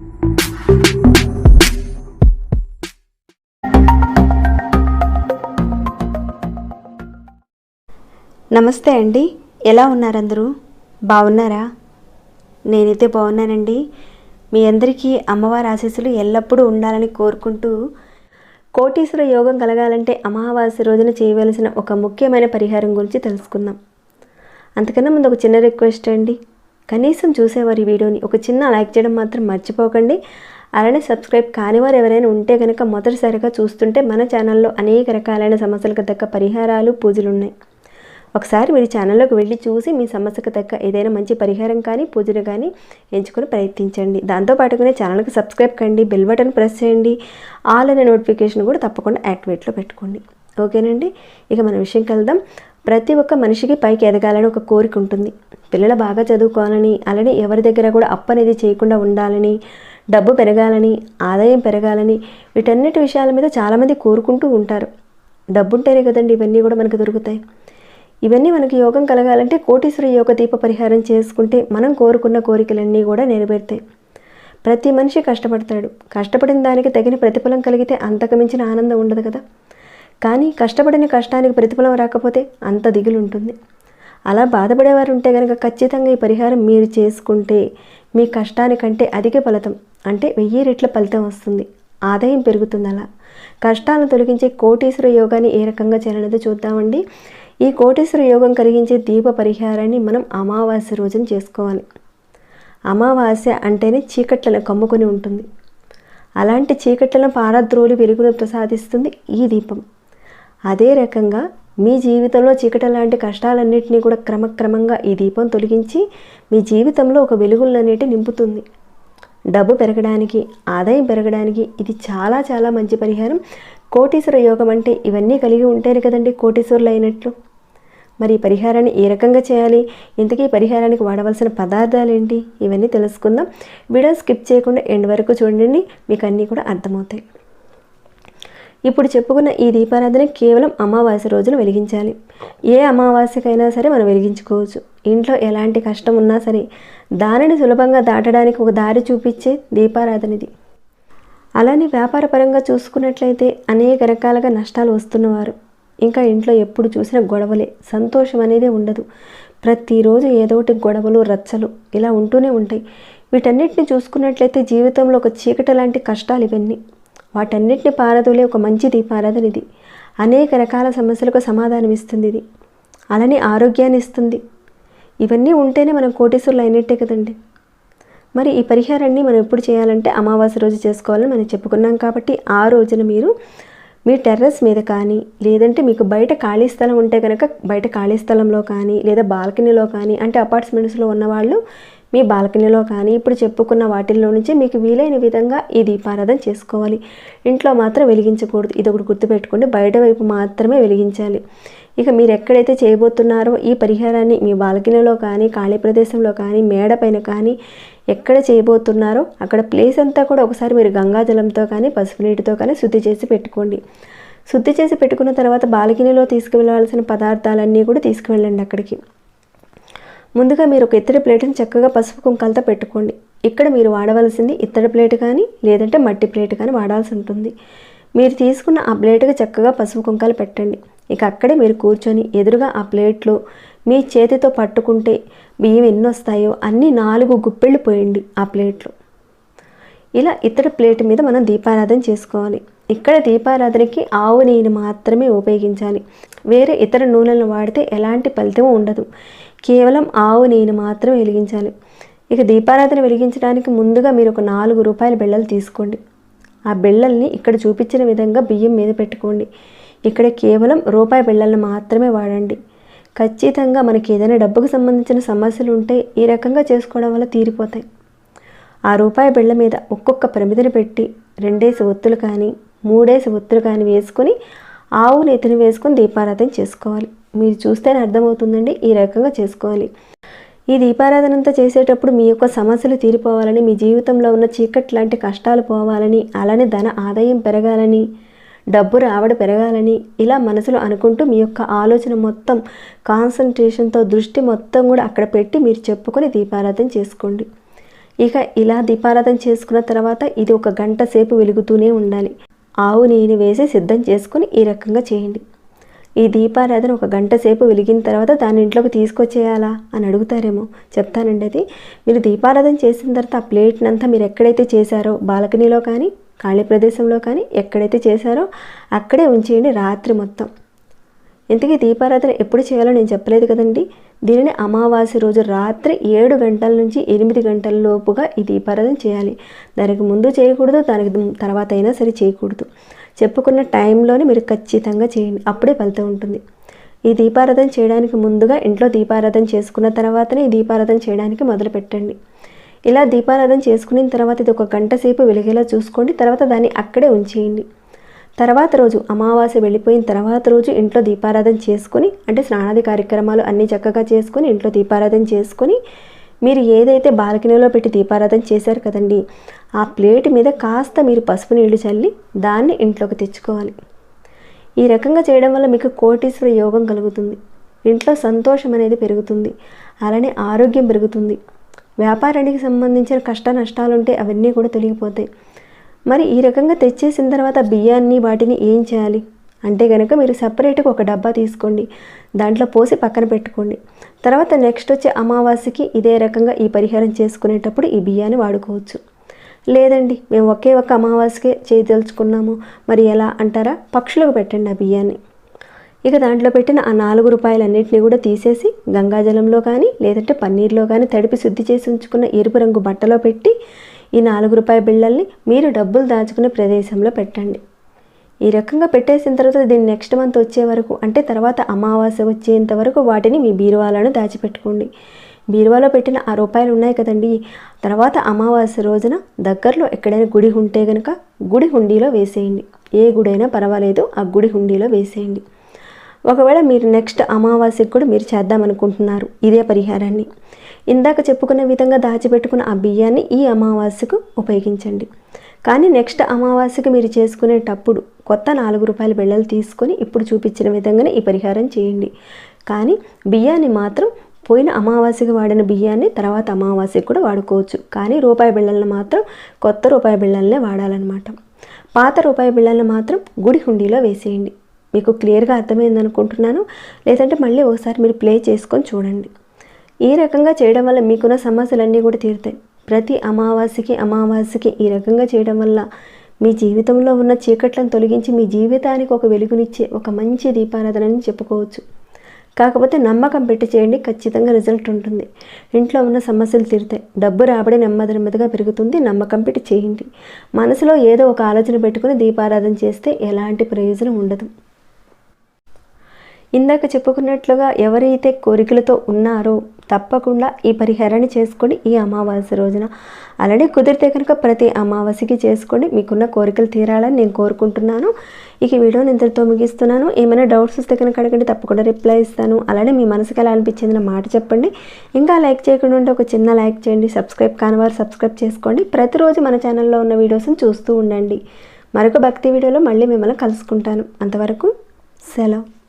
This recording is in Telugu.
నమస్తే అండి. ఎలా ఉన్నారందరూ? బాగున్నారా? నేనైతే బాగున్నానండి. మీ అందరికీ అమ్మవారి ఆశీస్సులు ఎల్లప్పుడూ ఉండాలని కోరుకుంటూ కోటీశ్వర యోగం కలగాలంటే అమావాస్య రోజున చేయవలసిన ఒక ముఖ్యమైన పరిహారం గురించి తెలుసుకుందాం. అంతకన్నా ముందు ఒక చిన్న రిక్వెస్ట్ అండి. కనీసం చూసేవారు ఈ వీడియోని. ఒక చిన్న లైక్ చేయడం మాత్రం మర్చిపోకండి. అలానే సబ్స్క్రైబ్ కానివారు ఎవరైనా ఉంటే కనుక మొదటిసారిగా చూస్తుంటే మన ఛానల్లో అనేక రకాలైన సమస్యలకు తగ్గ పరిహారాలు పూజలు ఉన్నాయి ఒకసారి మీరు ఛానల్లోకి వెళ్ళి చూసి మీ సమస్యకు తగ్గ ఏదైనా మంచి పరిహారం కానీ పూజలు కానీ ఎంచుకొని ప్రయత్నించండి. దాంతోపాటుగానే ఛానల్కి సబ్స్క్రైబ్ కండి బెల్ బటన్ ప్రెస్ చేయండి ఆల్ అనే నోటిఫికేషన్ కూడా తప్పకుండా యాక్టివేట్లో పెట్టుకోండి. ఓకేనండి? ఇక మన విషయం వెళ్దాం ప్రతి ఒక్క మనిషికి పైకి ఎదగాలని ఒక కోరిక ఉంటుంది. పిల్లలు బాగా చదువుకోవాలని అలానే ఎవరి దగ్గర కూడా అప్పనేది చేయకుండా ఉండాలని డబ్బు పెరగాలని ఆదాయం పెరగాలని వీటన్నిటి విషయాల మీద చాలామంది కోరుకుంటూ ఉంటారు. డబ్బుంటేనే కదండి ఇవన్నీ కూడా మనకు దొరుకుతాయి. ఇవన్నీ మనకి యోగం కలగాలంటే కోటీశ్వర యోగ దీప పరిహారం చేసుకుంటే మనం కోరుకున్న కోరికలన్నీ కూడా నెరవేరుతాయి. ప్రతి మనిషి కష్టపడతాడు. కష్టపడిన దానికి తగిన ప్రతిఫలం కలిగితే అంతకు మించిన ఆనందం ఉండదు కదా. కానీ కష్టపడిన కష్టానికి ప్రతిఫలం రాకపోతే అంత దిగులు ఉంటుంది అలా బాధపడేవారు ఉంటే కనుక ఖచ్చితంగా ఈ పరిహారం మీరు చేసుకుంటే మీ కష్టానికంటే అధిక ఫలితం అంటే వెయ్యి రెట్ల ఫలితం వస్తుంది. ఆదాయం పెరుగుతుంది అలా. కష్టాలను తొలగించే కోటీశ్వర యోగాన్ని ఏ రకంగా చేయాలనేది చూద్దామండి. ఈ కోటీశ్వర యోగం కలిగించే దీప పరిహారాన్ని మనం అమావాస్య రోజున చేసుకోవాలి. అమావాస్య అంటేనే చీకట్లను కమ్ముకొని ఉంటుంది. అలాంటి చీకట్లను పారద్రోలి వెలుగును ప్రసాదిస్తుంది ఈ దీపం. అదే రకంగా మీ జీవితంలో చీకట లాంటి కష్టాలన్నింటినీ కూడా క్రమక్రమంగా ఈ దీపం తొలగించి మీ జీవితంలో ఒక వెలుగులన్నిటి నింపుతుంది. డబ్బు పెరగడానికి ఆదాయం పెరగడానికి ఇది చాలా చాలా మంచి పరిహారం. కోటీశ్వర యోగం అంటే ఇవన్నీ కలిగి ఉంటేనే కదండి కోటీశ్వరులు అయినట్లు మరి ఈ పరిహారాన్ని ఏ రకంగా చేయాలి? ఇంతకీ పరిహారానికి వాడవలసిన పదార్థాలు ఏంటి ఇవన్నీ తెలుసుకుందాం. వీడియో స్కిప్ చేయకుండా ఎండ్ వరకు చూడండి. మీకు అన్నీ కూడా అర్థమవుతాయి. ఇప్పుడు చెప్పుకున్న ఈ దీపారాధన కేవలం అమావాస్య రోజున వెలిగించాలి. ఏ అమావాస్యకైనా సరే మనం వెలిగించుకోవచ్చు. ఇంట్లో ఎలాంటి కష్టం ఉన్నా సరే దానిని సులభంగా దాటడానికి ఒక దారి చూపించే దీపారాధన ఇది అలానే వ్యాపారపరంగా చూసుకున్నట్లయితే అనేక రకాలుగా నష్టాలు వస్తున్నవారు. ఇంకా ఇంట్లో ఎప్పుడు చూసినా గొడవలే సంతోషం అనేది ఉండదు. ప్రతిరోజు ఏదో ఒకటి గొడవలు రచ్చలు ఇలా ఉంటూనే ఉంటాయి. వీటన్నిటిని చూసుకున్నట్లయితే జీవితంలో ఒక చీకటి లాంటి కష్టాలు ఇవన్నీ. వాటన్నిటిని పారదోలే ఒక మంచి దీపారాధన ఇది. అనేక రకాల సమస్యలకు సమాధానం ఇస్తుంది ఇది. అలానే ఆరోగ్యాన్ని ఇస్తుంది. ఇవన్నీ ఉంటేనే మనం కోటీశ్వరులు అయినట్టే కదండి. మరి ఈ పరిహారాన్ని మనం ఎప్పుడు చేయాలంటే అమావాస్య రోజు చేసుకోవాలని మనం చెప్పుకున్నాం కాబట్టి ఆ రోజున మీరు మీ టెర్రస్ మీద కానీ లేదంటే మీకు బయట ఖాళీ స్థలం ఉంటే కనుక బయట ఖాళీ స్థలంలో కానీ లేదా బాల్కనీలో కానీ అంటే అపార్ట్మెంట్స్లో ఉన్నవాళ్ళు మీ బాల్కనీలో కానీ ఇప్పుడు చెప్పుకున్న వాటిల్లో నుంచి మీకు వీలైన విధంగా ఈ దీపారాధన చేసుకోవాలి. ఇంట్లో మాత్రం వెలిగించకూడదు. ఇది ఒకటి గుర్తుపెట్టుకోండి. బయట వైపు మాత్రమే వెలిగించాలి. ఇక మీరు ఎక్కడైతే చేయబోతున్నారో ఈ పరిహారాన్ని మీ బాల్కనీలో కానీ ఖాళీ ప్రదేశంలో కానీ మేడ పైన కానీ ఎక్కడ చేయబోతున్నారో అక్కడ ప్లేస్ అంతా కూడా ఒకసారి మీరు గంగాజలంతో కానీ పసుపు నీటితో కానీ శుద్ధి చేసి పెట్టుకోండి. శుద్ధి చేసి పెట్టుకున్న తర్వాత బాల్కనీలో తీసుకువెళ్ళవలసిన పదార్థాలన్నీ కూడా తీసుకువెళ్ళండి అక్కడికి. ముందుగా మీరు ఒక ఇత్తడి ప్లేట్ని చక్కగా పసుపు కుంకాలతో పెట్టుకోండి. ఇక్కడ మీరు వాడవలసింది ఇత్తడి ప్లేట్ కానీ లేదంటే మట్టి ప్లేట్ కానీ వాడాల్సి ఉంటుంది. మీరు తీసుకున్న ఆ ప్లేట్కి చక్కగా పసుపు కుంకాలు పెట్టండి. ఇక అక్కడే మీరు కూర్చొని ఎదురుగా ఆ ప్లేట్లో మీ చేతితో పట్టుకుంటే బియ్యం ఎన్ని వస్తాయో అన్ని నాలుగు గుప్పెళ్ళు పోయండి ఆ ప్లేట్లో. ఇలా ఇతడి ప్లేట్ మీద మనం దీపారాధన చేసుకోవాలి. ఇక్కడ దీపారాధనకి ఆవు నెయ్యిని మాత్రమే ఉపయోగించాలి. వేరే ఇతర నూనెలను వాడితే ఎలాంటి ఫలితం ఉండదు. కేవలం ఆవు నేను మాత్రం వెలిగించాలి. ఇక దీపారాధన వెలిగించడానికి ముందుగా మీరు ఒక నాలుగు రూపాయల బిళ్ళలు తీసుకోండి. ఆ బిళ్ళల్ని ఇక్కడ చూపించిన విధంగా బియ్యం మీద పెట్టుకోండి. ఇక్కడ కేవలం రూపాయి బిళ్ళలను మాత్రమే వాడండి. ఖచ్చితంగా మనకి ఏదైనా డబ్బుకు సంబంధించిన సమస్యలు ఉంటే ఈ రకంగా చేసుకోవడం వల్ల తీరిపోతాయి. ఆ రూపాయి బిళ్ళ మీద ఒక్కొక్క ప్రమిదిని పెట్టి రెండేసి ఒత్తులు కానీ మూడేసి ఒత్తులు కానీ వేసుకొని ఆవు నెత్తిని వేసుకొని దీపారాధన చేసుకోవాలి. మీరు చూస్తేనే అర్థమవుతుందండి ఈ రకంగా చేసుకోవాలి. ఈ దీపారాధన అంతా చేసేటప్పుడు మీ యొక్క సమస్యలు తీరిపోవాలని మీ జీవితంలో ఉన్న చీకటి లాంటి కష్టాలు పోవాలని అలానే ధన ఆదాయం పెరగాలని డబ్బు రావడ పెరగాలని ఇలా మనసులో అనుకుంటూ మీ యొక్క ఆలోచన మొత్తం కాన్సన్ట్రేషన్తో దృష్టి మొత్తం కూడా అక్కడ పెట్టి మీరు చెప్పుకొని దీపారాధన చేసుకోండి. ఇక ఇలా దీపారాధన చేసుకున్న తర్వాత ఇది ఒక గంట సేపు వెలుగుతూనే ఉండాలి. ఆవు నేను వేసి సిద్ధం చేసుకుని ఈ రకంగా చేయండి. ఈ దీపారాధన ఒక గంట సేపు వెలిగిన తర్వాత దాన్ని ఇంట్లోకి తీసుకొచ్చేయాలా అని అడుగుతారేమో. చెప్తానండి అది. మీరు దీపారాధన చేసిన తర్వాత ఆ ప్లేట్నంతా మీరు ఎక్కడైతే చేశారో బాల్కనీలో కానీ ఖాళీ ప్రదేశంలో కానీ ఎక్కడైతే చేశారో అక్కడే ఉంచేయండి రాత్రి మొత్తం. ఇంతకీ దీపారాధన ఎప్పుడు చేయాలో నేను చెప్పలేదు కదండి. దీనిని అమావాస్య రోజు రాత్రి ఏడు గంటల నుంచి ఎనిమిది గంటల లోపుగా ఈ దీపారాధన చేయాలి. దానికి ముందు చేయకూడదు దానికి తర్వాత అయినా సరే చేయకూడదు. చెప్పుకున్న టైంలోనే మీరు ఖచ్చితంగా చేయండి. అప్పుడే ఫలితం ఉంటుంది. ఈ దీపారాధన చేయడానికి ముందుగా ఇంట్లో దీపారాధన చేసుకున్న తర్వాతనే ఈ దీపారాధన చేయడానికి మొదలు పెట్టండి. ఇలా దీపారాధన చేసుకున్న తర్వాత ఇది ఒక గంట సేపు వెలిగేలా చూసుకోండి. తర్వాత దాన్ని అక్కడే ఉంచేయండి. తర్వాత రోజు అమావాస్య వెళ్ళిపోయిన తర్వాత రోజు ఇంట్లో దీపారాధన చేసుకొని అంటే స్నానాది కార్యక్రమాలు అన్నీ చక్కగా చేసుకొని ఇంట్లో దీపారాధన చేసుకొని మీరు ఏదైతే బాల్కనీలో పెట్టి దీపారాధన చేశారు కదండి ఆ ప్లేట్ మీద కాస్త మీరు పసుపు నీళ్ళు చల్లి దాన్ని ఇంట్లోకి తెచ్చుకోవాలి. ఈ రకంగా చేయడం వల్ల మీకు కోటీశ్వర యోగం కలుగుతుంది. ఇంట్లో సంతోషం అనేది పెరుగుతుంది. అలానే ఆరోగ్యం పెరుగుతుంది. వ్యాపారానికి సంబంధించిన కష్ట నష్టాలు ఉంటే అవన్నీ కూడా తొలగిపోతాయి. మరి ఈ రకంగా తెచ్చేసిన తర్వాత బియ్యాన్ని వాటిని ఏం చేయాలి? అంటే కనుక మీరు సపరేట్గా ఒక డబ్బా తీసుకోండి దాంట్లో పోసి పక్కన పెట్టుకోండి. తర్వాత నెక్స్ట్ వచ్చే అమావాస్యకి ఇదే రకంగా ఈ పరిహారం చేసుకునేటప్పుడు ఈ బియ్యాన్ని వాడుకోవచ్చు. లేదండి మేము ఒకే ఒక్క అమావాస్యకే చేయదలుచుకున్నాము మరి ఎలా అంటారా? పక్షులకు పెట్టండి ఆ బియ్యాన్ని. ఇక దాంట్లో పెట్టిన ఆ నాలుగు రూపాయలన్నింటినీ కూడా తీసేసి గంగాజలంలో కానీ లేదంటే పన్నీర్లో కానీ తడిపి శుద్ధి చేసి ఉంచుకున్న ఎరుపు రంగు బట్టలో పెట్టి ఈ నాలుగు రూపాయల బిళ్ళల్ని మీరు డబ్బులు దాచుకునే ప్రదేశంలో పెట్టండి. ఈ రకంగా పెట్టేసిన తర్వాత దీన్ని నెక్స్ట్ మంత్ వచ్చే వరకు అంటే తర్వాత అమావాస్య వచ్చేంత వరకు వాటిని మీ బీరువాలను దాచిపెట్టుకోండి. బీరువాలో పెట్టిన ఆ రూపాయలు ఉన్నాయి కదండి. తర్వాత అమావాస్య రోజున దగ్గరలో ఎక్కడైనా గుడి ఉంటే కనుక గుడి హుండీలో వేసేయండి. ఏ గుడైనా పర్వాలేదు ఆ గుడి హుండీలో వేసేయండి. ఒకవేళ మీరు నెక్స్ట్ అమావాస్యకు కూడా మీరు చేద్దామనుకుంటున్నారు ఇదే పరిహారాన్ని. ఇందాక చెప్పుకున్న విధంగా దాచిపెట్టుకున్న ఆ బియ్యాన్ని ఈ అమావాస్యకు ఉపయోగించండి. కానీ నెక్స్ట్ అమావాస్యకు మీరు చేసుకునేటప్పుడు కొత్త నాలుగు రూపాయల బిళ్ళలు తీసుకొని ఇప్పుడు చూపించిన విధంగానే ఈ పరిహారం చేయండి. కానీ బియ్యాన్ని మాత్రం పోయిన అమావాస్యకి వాడిన బియ్యాన్ని తర్వాత అమావాస్యకు కూడా వాడుకోవచ్చు. కానీ రూపాయి బిళ్ళలను మాత్రం కొత్త రూపాయి బిళ్ళలనే వాడాలన్నమాట. పాత రూపాయి బిళ్ళలను మాత్రం గుడి హుండీలో వేసేయండి. మీకు క్లియర్గా అర్థమైంది అనుకుంటున్నాను? లేదంటే మళ్ళీ ఒకసారి మీరు ప్లే చేసుకొని చూడండి. ఈ రకంగా చేయడం వల్ల మీకున్న సమస్యలన్నీ కూడా తీరుతాయి. ప్రతి అమావాస్యకి అమావాస్యకి ఈ రకంగా చేయడం వల్ల మీ జీవితంలో ఉన్న చీకట్లను తొలగించి మీ జీవితానికి ఒక వెలుగునిచ్చే ఒక మంచి దీపారాధనని చెప్పుకోవచ్చు. కాకపోతే నమ్మకం పెట్టి చేయండి ఖచ్చితంగా రిజల్ట్ ఉంటుంది. ఇంట్లో ఉన్న సమస్యలు తీరుతాయి డబ్బు రాబడి నెమ్మది నెమ్మదిగా పెరుగుతుంది నమ్మకం పెట్టి చేయండి. మనసులో ఏదో ఒక ఆలోచన పెట్టుకుని దీపారాధన చేస్తే ఎలాంటి ప్రయోజనం ఉండదు. ఇందాక చెప్పుకున్నట్లుగా ఎవరైతే కోరికలతో ఉన్నారో తప్పకుండా ఈ పరిహారాన్ని చేసుకోండి ఈ అమావాస్య రోజున అలానే కుదిరితే కనుక ప్రతి అమావాస్యకి చేసుకోండి మీకున్న కోరికలు తీరాలని నేను కోరుకుంటున్నాను. ఇక వీడియోని ఇంతటితో ముగిస్తున్నాను. ఏమైనా డౌట్స్ వస్తే కనుక అడగండి తప్పకుండా రిప్లై ఇస్తాను. అలానే మీ మనసుకి ఎలా అనిపించింది మాట చెప్పండి. ఇంకా లైక్ చేయకుండా ఉంటే ఒక చిన్న లైక్ చేయండి సబ్స్క్రైబ్ కానివారు సబ్స్క్రైబ్ చేసుకోండి. ప్రతిరోజు మన ఛానల్లో ఉన్న వీడియోస్ని చూస్తూ ఉండండి. మరొక భక్తి వీడియోలో మళ్ళీ మిమ్మల్ని కలుసుకుంటాను. అంతవరకు సెలవు.